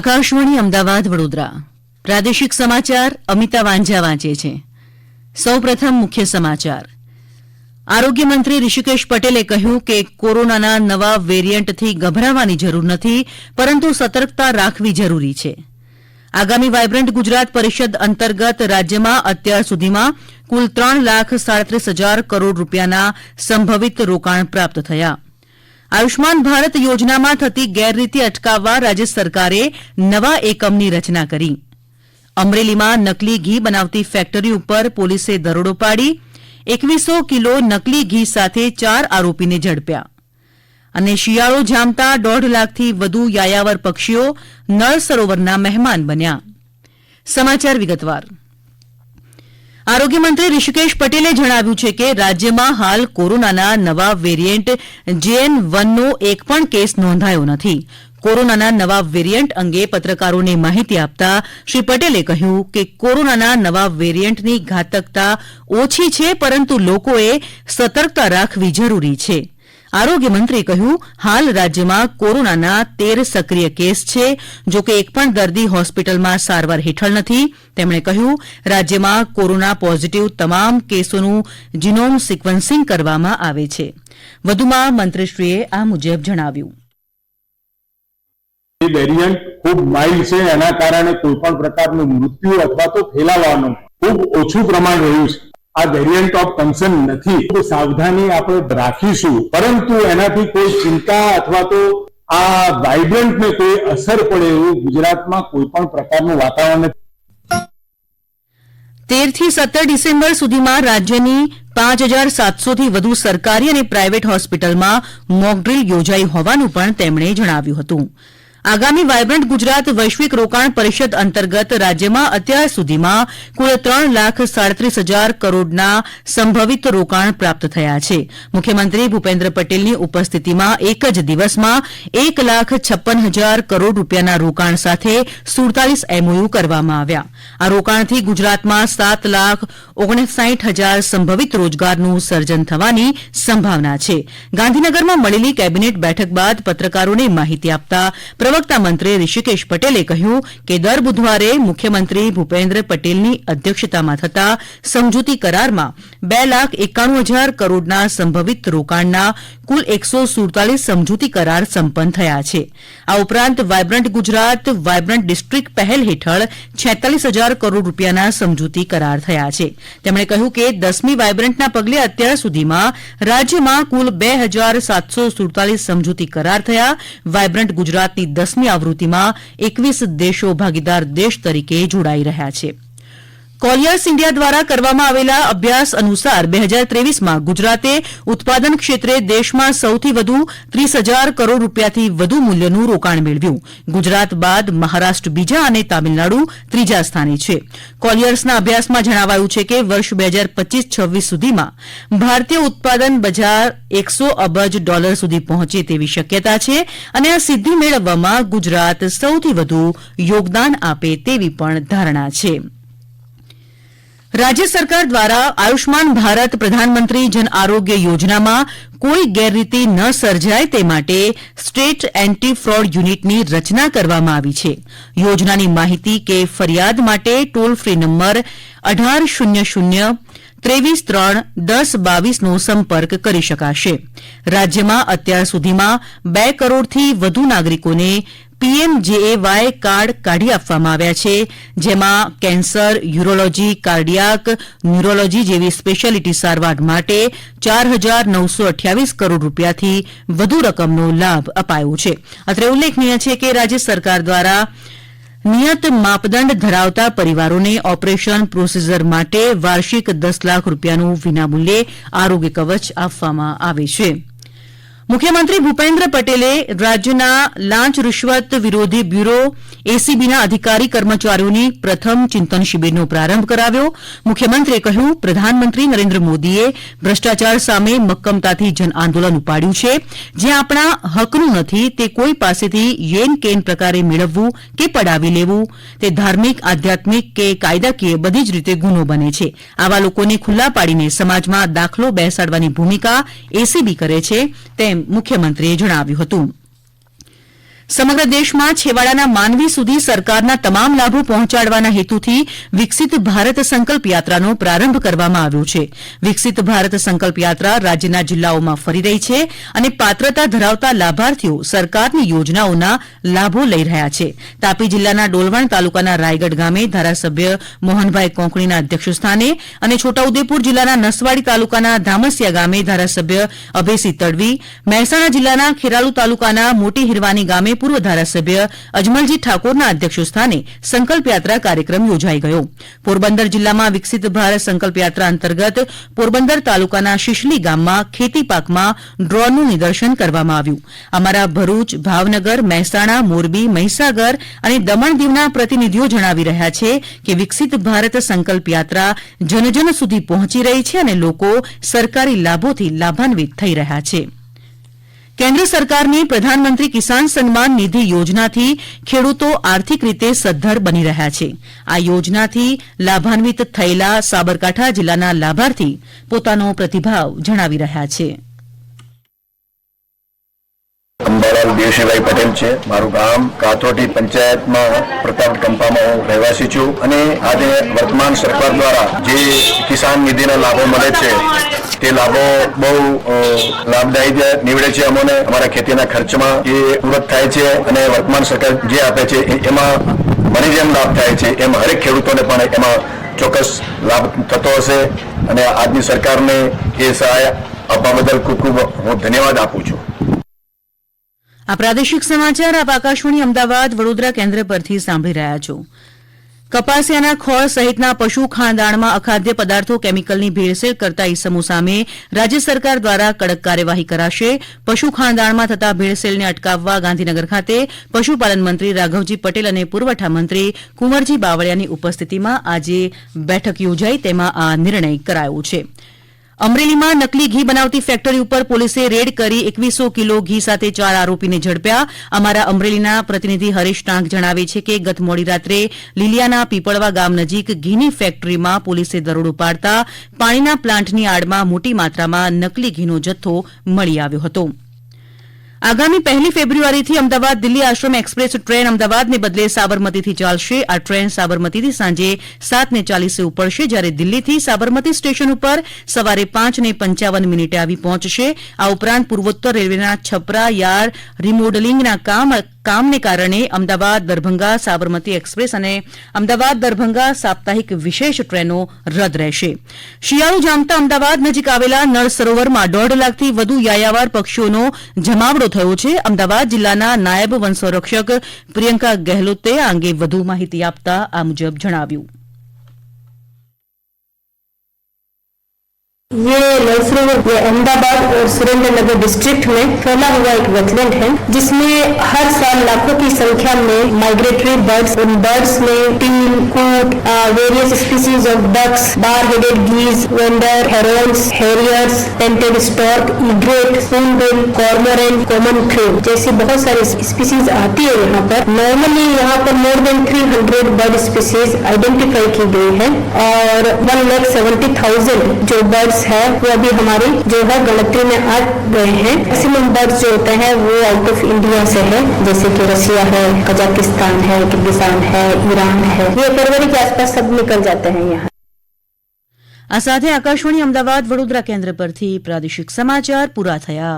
આકાશવાણી અમદાવાદ, વડોદરા. પ્રાદેશિક સમાચાર અમિતા વાંઝા વાંચે છે. સૌપ્રથમ મુખ્ય સમાચાર. આરોગ્યમંત્રી ઋષિકેશ પટેલે કહ્યું કે કોરોનાના નવા વેરિયન્ટથી ગભરાવાની જરૂર નથી, પરંતુ સતર્કતા રાખવી જરૂરી છે. આગામી વાયબ્રન્ટ ગુજરાત પરિષદ અંતર્ગત રાજ્યમાં અત્યાર સુધીમાં કુલ ત્રણ લાખ સાડત્રીસ હજાર કરોડ રૂપિયાના સંભવિત રોકાણ પ્રાપ્ત થયા. આયુષ્માન ભારત યોજનામાં થતી ગેરરીતિ અટકાવવા રાજ્ય સરકારે નવા એકમની રચના કરી. અમરેલીમાં નકલી ઘી બનાવતી ફેક્ટરી ઉપર પોલીસે દરોડો પાડી. એકવીસો કિલો નકલી ઘી સાથે ચાર આરોપીને ઝડપ્યા. અને શિયાળો જામતા દોઢ લાખથી વધુ યાયાવર પક્ષીઓ નળ સરોવરના મહેમાન બન્યા. સમાચાર વિગતવાર. આરોગ્ય મંત્રી ઋષિકેશ પટેલે જણાવ્યું છે કે રાજ્યમાં હાલ કોરોનાના નવા વેરિયન્ટ જેએન વનનો એક પણ કેસ નોંધાયો નથી. કોરોનાના નવા વેરિયન્ટ અંગે પત્રકારોને માહિતી આપતા શ્રી પટેલે કહ્યું કે કોરોનાના નવા વેરિયન્ટની ઘાતકતા ઓછી છે, પરંતુ લોકોએ સતર્કતા રાખવી જરૂરી છે. આરોગ્ય કહ્યું, હાલ રાજ્યમાં કોરોનાના તેર સક્રિય કેસ છે, જો કે એક પણ દર્દી હોસ્પિટલમાં સારવાર હેઠળ નથી. તેમણે કહ્યું, રાજ્યમાં કોરોના પોઝિટિવ તમામ કેસોનું જીનોમ સિક્વન્સિંગ કરવામાં આવે છે. વધુમાં મંત્રીશ્રીએ આ મુજબ જણાવ્યું. વેરિયન્ટ ખૂબ માઇલ્ડ છે, એના કારણે કોઈ પણ પ્રકારનું મૃત્યુ અથવા તો ફેલાવાનું ખૂબ ઓછું પ્રમાણ રહ્યું છે. આ વેરિયન્ટ ઓફ કન્સર્ન નથી. તો સાવધાની આપણે રાખીશું. પરંતુ એનાથી કોઈ ચિંતા અથવા તો આ વાઇબ્રન્ટને કોઈ અસર પડે એવું ગુજરાતમાં કોઈ પણ પ્રકારનું વાતાવરણ નથી. તેરથી સત્તર ડિસેમ્બર સુધીમાં રાજ્યની પાંચ હજાર સાતસોથી વધુ સરકારી અને પ્રાઇવેટ હોસ્પિટલમાં મોકડ્રીલ યોજાઈ હોવાનું પણ તેમણે જણાવ્યું હતું. આગામી વાયબ્રન્ટ ગુજરાત વૈશ્વિક રોકાણ પરિષદ અંતર્ગત રાજ્યમાં અત્યાર સુધીમાં કુલ ત્રણ લાખ સાડત્રીસ હજાર કરોડના સંભવિત રોકાણ પ્રાપ્ત થયા છે. મુખ્યમંત્રી ભૂપેન્દ્ર પટેલની ઉપસ્થિતિમાં એક જ દિવસમાં એક લાખ છપ્પન હજાર કરોડ રૂપિયાના રોકાણ સાથે સુડતાલીસ એમઓયુ કરવામાં આવ્યા. આ રોકાણથી ગુજરાતમાં સાત લાખ ઓગણસાઠ હજાર સંભવિત રોજગારનું સર્જન થવાની સંભાવના છે. ગાંધીનગરમાં મળેલી કેબિનેટ બેઠક બાદ પત્રકારોને માહિતી આપતા પ્રવક્તા મંત્રી ઋષિકેશ પટેલે કહ્યું કે દર બુધવારે મુખ્યમંત્રી ભૂપેન્દ્ર પટેલની અધ્યક્ષતામાં થતા સમજૂતી કરારમાં બે લાખ એકાણું હજાર કરોડના સંભવિત રોકાણના કુલ એકસો સુડતાલીસ સમજૂતી કરાર સંપન્ન થયા છે. આ ઉપરાંત વાયબ્રન્ટ ગુજરાત, વાયબ્રન્ટ ડિસ્ટ્રિક્ટ પહેલ હેઠળ છેતાલીસ હજાર કરોડ રૂપિયાના સમજૂતી કરાર થયા છે. તેમણે કહ્યું કે દસમી વાયબ્રન્ટના પગલે અત્યાર સુધીમાં રાજ્યમાં કુલ બે હજાર સાતસો સુડતાલીસ સમજૂતી કરાર થયા. વાયબ્રન્ટ ગુજરાતની દસમી આવૃત્તિમાં એકવીસ દેશો ભાગીદાર દેશ તરીકે જોડાઈ રહ્યા છે. કોલિયર્સ ઇન્ડિયા દ્વારા કરવામાં આવેલા અભ્યાસ અનુસાર બે હજાર ત્રેવીસમાં ગુજરાતે ઉત્પાદન ક્ષેત્રે દેશમાં સૌથી વધુ ત્રીસ હજાર કરોડ રૂપિયાથી વધુ મૂલ્યનું રોકાણ મેળવ્યું. ગુજરાત બાદ મહારાષ્ટ્ર બીજા અને તામિલનાડુ ત્રીજા સ્થાને છે. કોલિયર્સના અભ્યાસમાં જણાવાયું છે કે વર્ષ બે હજાર પચીસ છવ્વીસ સુધીમાં ભારતીય ઉત્પાદન બજાર એકસો અબજ ડોલર સુધી પહોંચે તેવી શક્યતા છે અને આ સિદ્ધિ મેળવવામાં ગુજરાત સૌથી વધુ યોગદાન આપે તેવી પણ ધારણા છે. રાજ્ય સરકાર દ્વારા આયુષ્માન ભારત પ્રધાનમંત્રી જન આરોગ્ય યોજનામાં કોઈ ગેરરીતિ ન સર્જાય તે માટે સ્ટેટ એન્ટી ફ્રોડ યુનિટની રચના કરવામાં આવી છે. યોજનાની માહિતી કે ફરિયાદ માટે ટોલ ફ્રી નંબર અઢાર શૂન્ય શૂન્ય ત્રેવીસ ત્રણ દસ બાવીસનો સંપર્ક કરી શકાશે. રાજ્યમાં અત્યાર સુધીમાં બે કરોડથી વધુ નાગરિકોને પીએમજેએવાય કાર્ડ કાઢી આપવામાં આવ્યા છે, જેમાં કેન્સર, યુરોલોજી, કાર્ડિયાક, ન્યુરોલોજી જેવી સ્પેશિયાલિટી સારવાર માટે ચાર હજાર નવસો અઠ્યાવીસ કરોડ રૂપિયાથી વધુ રકમનો લાભ અપાયો છે. અત્રે ઉલ્લેખનીય છે કે રાજ્ય સરકાર દ્વારા નિયત માપદંડ ધરાવતા પરિવારોને ઓપરેશન પ્રોસીઝર માટે વાર્ષિક દસ લાખ રૂપિયાનું વિનામૂલ્યે આરોગ્ય કવચ આપવામાં આવે છે. મુખ્યમંત્રી ભૂપેન્દ્ર પટેલે રાજ્યના લાંચ રૂશ્વત વિરોધી બ્યુરો એસીબીના અધિકારી કર્મચારીઓની પ્રથમ ચિંતન શિબિરનો પ્રારંભ કરાવ્યો. મુખ્યમંત્રીએ કહ્યું, પ્રધાનમંત્રી નરેન્દ્ર મોદીએ ભ્રષ્ટાચાર સામે મક્કમતાથી જન આંદોલન ઉપાડ્યું છે. જે આપણા હકનું નથી, તે કોઈ પાસેથી યેન કેન પ્રકારે મેળવવું કે પડાવી લેવું. તે ધાર્મિક, આધ્યાત્મિક કે કાયદાકીય બધી જ રીતે ગુનો બને છે. આવા લોકોને ખુલ્લા પાડીને સમાજમાં દાખલો બેસાડવાની ભૂમિકા એસીબી કરે છે. તેમ મુખ્યમંત્રીએ જણાવ્યું હતું. સમગ્ર દેશમાં છેવાડાના માનવી સુધી સરકારના તમામ લાભો પહોંચાડવાના હેતુથી વિકસિત ભારત સંકલ્પ યાત્રાનો પ્રારંભ કરવામાં આવ્યો છે. વિકસિત ભારત સંકલ્પ યાત્રા રાજ્યના જિલ્લાઓમાં ફરી રહી છે અને પાત્રતા ધરાવતા લાભાર્થીઓ સરકારની યોજનાઓના લાભો લઈ રહ્યા છે. તાપી જિલ્લાના ડોલવણ તાલુકાના રાયગઢ ગામે ધારાસભ્ય મોહનભાઈ કોંકણીના અધ્યક્ષસ્થાને અને છોટાઉદેપુર જિલ્લાના નસવાડી તાલુકાના ધામસિયા ગામે ધારાસભ્ય અભયસિંહ તડવી, મહેસાણા જિલ્લાના ખેરાલુ તાલુકાના મોટી હિરવાની ગામે પૂર્વ ધારાસભ્ય અજમલજી ઠાકોરના અધ્યક્ષસ્થાને સંકલ્પ યાત્રા કાર્યક્રમ યોજાઈ ગયો. પોરબંદર જિલ્લામાં વિકસિત ભારત સંકલ્પ યાત્રા અંતર્ગત પોરબંદર તાલુકાના શિશલી ગામમાં ખેતી પાકમાં ડ્રોનનું નિદર્શન કરવામાં આવ્યું. અમારા ભરૂચ, ભાવનગર, મહેસાણા, મોરબી, મહીસાગર અને દમણ દીવના પ્રતિનિધિઓ જણાવી રહ્યા છે કે વિકસિત ભારત સંકલ્પ યાત્રા જનજન સુધી પહોંચી રહી છે અને લોકો સરકારી લાભોથી લાભાન્વિત થઈ રહ્યા છે. કેન્દ્ર સરકારની પ્રધાનમંત્રી કિસાન સન્માન નિધિ યોજનાથી ખેડૂતો આર્થિક રીતે સદ્ધર બની રહ્યા છે. આ યોજનાથી લાભાન્વિત થયેલા સાબરકાંઠા જિલ્લાના લાભાર્થી પોતાનો પ્રતિભાવ જણાવી રહ્યા છે. અંબાલાલ દેવશીભાઈ પટેલ છે. મારું ગામ કાથોટી પંચાયતમાં પ્રતાપ કંપામાં હું રહેવાસી છું અને આજે વર્તમાન સરકાર દ્વારા જે કિસાન નિધિના લાભો મળે છે, તે લાભો બહુ લાભદાયી નીવડે છે અમોને. અમારા ખેતીના ખર્ચમાં એ પૂરક થાય છે અને વર્તમાન સરકાર જે આપે છે એમાં મને જેમ લાભ થાય છે. એમ હરેક ખેડૂતોને પણ એમાં ચોક્કસ લાભ થતો હશે અને આજની સરકારને એ સહાય આપવા બદલ ખૂબ ખૂબ હું ધન્યવાદ આપું છું. આ પ્રાદેશિક સમાચાર આપ આકાશવાણી અમદાવાદ વડોદરા કેન્દ્ર પરથી સાંભળી રહ્યા છો. કપાસિયાના ખોળ સહિતના પશુ ખાણદાણમાં અખાદ્ય પદાર્થો કેમિકલની ભેળસેળ કરતા ઇસમો સામે રાજ્ય સરકાર દ્વારા કડક કાર્યવાહી કરાશે. પશુ ખાણદાણમાં થતા ભેળસેળને અટકાવવા ગાંધીનગર ખાતે પશુપાલન મંત્રી રાઘવજી પટેલ અને પુરવઠા મંત્રી કુંવરજી બાવળિયાની ઉપસ્થિતિમાં આજે બેઠક યોજાઈ. તેમાં આ નિર્ણય કરાયો છે. અમરેલીમાં નકલી ઘી બનાવતી ફેક્ટરી ઉપર પોલીસે રેડ કરી એકવીસો કિલો ઘી સાથે ચાર આરોપીને ઝડપ્યા. અમારા અમરેલીના પ્રતિનિધિ હરીશ ટાંક જણાવે છે કે ગત મોડી રાત્રે લીલીયાના પીપળવા ગામ નજીક ઘીની ફેક્ટરીમાં પોલીસે દરોડો પાડતા પાણીના પ્લાન્ટની આડમાં મોટી માત્રામાં નકલી ઘીનો જથ્થો મળી આવ્યો હતો. આગામી પહેલી ફેબ્રુઆરીથી અમદાવાદ દિલ્હી આશ્રમ એક્સપ્રેસ ટ્રેન અમદાવાદને બદલે સાબરમતીથી ચાલશે. આ ટ્રેન સાબરમતીથી સાંજે સાતને ચાલીસે ઉપડશે જ્યારે દિલ્હીથી સાબરમતી સ્ટેશન ઉપર સવારે પાંચને પંચાવન મિનિટે આવી પહોંચશે. આ ઉપરાંત પૂર્વોત્તર રેલવેના છપરા યાર્ડ રિમોડલિંગના કામ કામને કારણે અમદાવાદ, દરભંગા, સાબરમતી એક્સપ્રેસ અને અમદાવાદ, દરભંગા સાપ્તાહિક વિશેષ ટ્રેનો રદ રહેશે. શિયાળુ જામતા અમદાવાદ નજીક આવેલા નળ સરોવરમાં દોઢ લાખથી વધુ યાયાવર પક્ષીઓનો જમાવડો થયો છે. અમદાવાદ જિલ્લાના નાયબ વનસંરક્ષક પ્રિયંકા ગેહલોતે આ અંગે વધુ માહિતી આપતા આ મુજબ જણાવ્યું. ये नलसरोवर अहमदाबाद और सुरेंद्र नगर डिस्ट्रिक्ट में फैला हुआ एक वेटलैंड है, जिसमें हर साल लाखों की संख्या में माइग्रेटरी बर्ड्स उन बर्ड्स में teal coot various species of ducks bar headed geese wader herons harriers painted stork egret spoonbill cormorant common crane जैसी बहुत सारी स्पीसीज आती है यहाँ पर। नॉर्मली यहाँ पर more than 300 bird species identify की गई है और वन सेवेंटी थाउज़ेंड जो बर्ड्स है वो अभी हमारी जो है गणतरी में आ गए हैं मैक्सिमम बर्ड्स जो होते हैं वो आउट ऑफ इंडिया से है जैसे कि रसिया है कजाकिस्तान है किर्गिस्तान है ईरान है ये फरवरी के आसपास सब निकल जाते हैं यहाँ આ સાથે આકાશવાણી અમદાવાદ વડોદરા કેન્દ્ર પરથી પ્રાદેશિક સમાચાર પૂરા થયા